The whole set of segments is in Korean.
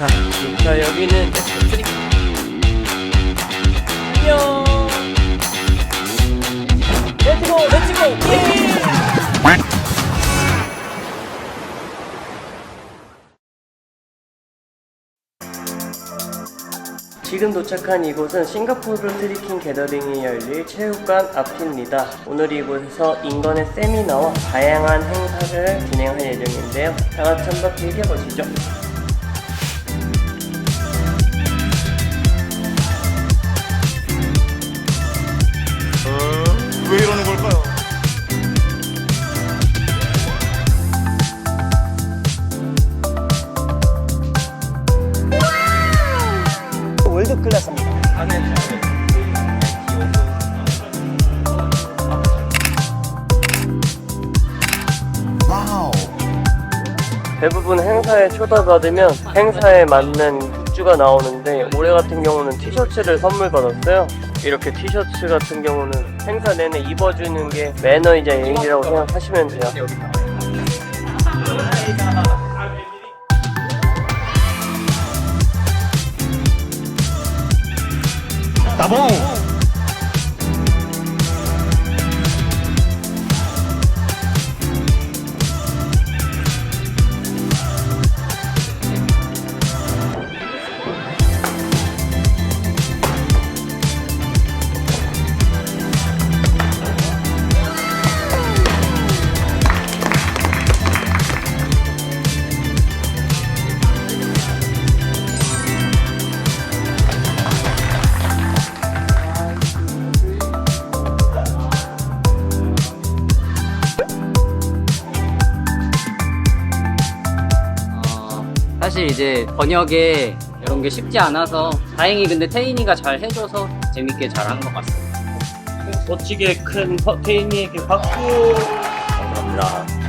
자, 자 여기는. 안녕. 렛츠고, 렛츠고. 예! 지금 도착한 이곳은 싱가포르 트리킹 게더링이 열릴 체육관 앞입니다. 오늘 이곳에서 인건의 세미나와 다양한 행사를 진행할 예정인데요. 다 같이 한번 즐겨보시죠. 클래스입니다. 와우. 대부분 행사에 초대받으면 행사에 맞는 굿즈가 나오는데 올해 같은 경우는 티셔츠를 선물 받았어요. 이렇게 티셔츠 같은 경우는 행사 내내 입어주는 게 매너이자 예의라고 생각하시면 돼요. 나봉. 사실 이제 번역에 이런 게 쉽지 않아서 다행히 근데 태인이가 잘 해줘서 재밌게 잘 한 것 같습니다. 멋지게 큰 테이니에게 박수! 감사합니다.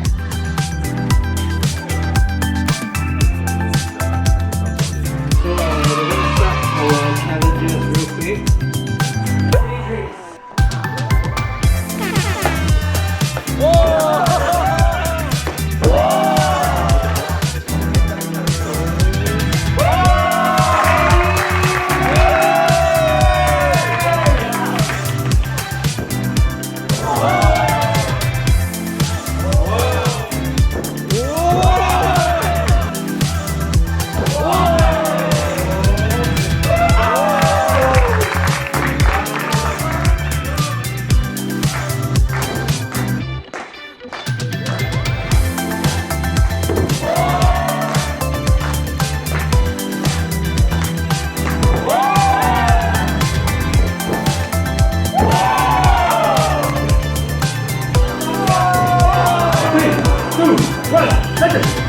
坏了，那个。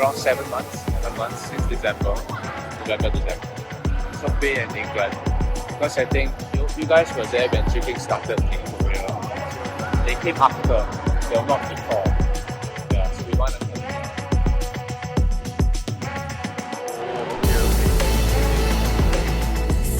Around seven months, seven months since December, November, December. Spain and England. Because I think you, you guys were there when tricking started in Korea. They came after, they were not before. Yeah, so we want to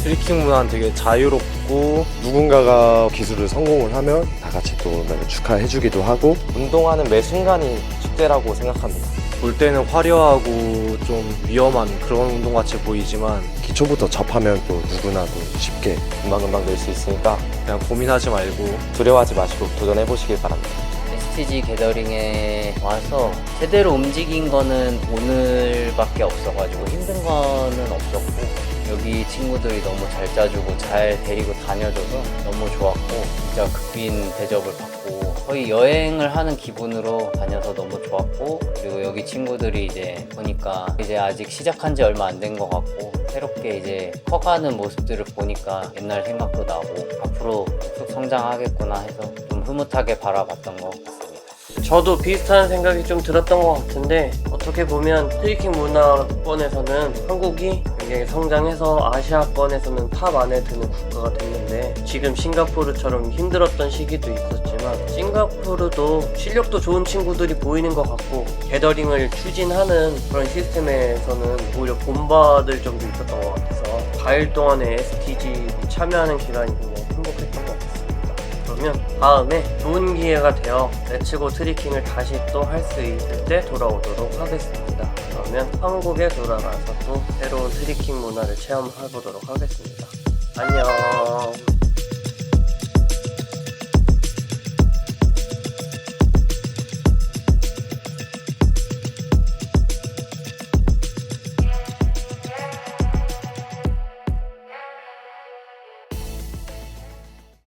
트리킹 문화는 되게 자유롭고 누군가가 기술을 성공을 하면 다 같이 또 축하해주기도 하고 운동하는 매 순간이 축제라고 생각합니다. 볼 때는 화려하고 좀 위험한 그런 운동 같이 보이지만 기초부터 접하면 또 누구나 도 쉽게 금방금방 늘수 있으니까 그냥 고민하지 말고 두려워하지 마시고 도전해 보시길 바랍니다. STG 게더링에 와서 제대로 움직인 거는 오늘밖에 없어가지고 힘든 거는 없었고 여기 친구들이 너무 잘 짜주고 잘 데리고 다녀줘서 너무 좋았고 진짜 극빈 대접을 받고 거의 여행을 하는 기분으로 다녀서 너무 좋았고 그리고 여기 친구들이 이제 보니까 이제 아직 시작한 지 얼마 안 된 것 같고 새롭게 이제 커가는 모습들을 보니까 옛날 생각도 나고 앞으로 쭉 성장하겠구나 해서 좀 흐뭇하게 바라봤던 것 같습니다. 저도 비슷한 생각이 좀 들었던 것 같은데 어떻게 보면 트리킹 문화권에서는 한국이 굉장히 성장해서 아시아권에서는 탑 안에 드는 국가가 됐는데 지금 싱가포르처럼 힘들었던 시기도 있었지만 싱가포르도 실력도 좋은 친구들이 보이는 것 같고 게더링을 추진하는 그런 시스템에서는 오히려 본받을 점도 있었던 것 같아서 4일 동안의 STG 참여하는 기간이 굉장히 행복했던 것 같습니다. 그러면 다음에 좋은 기회가 되어 레츠고 트리킹을 다시 또 할 수 있을 때 돌아오도록 하겠습니다. 그러면 한국에 돌아가서 또 새로운 트리킹 문화를 체험해보도록 하겠습니다. 안녕.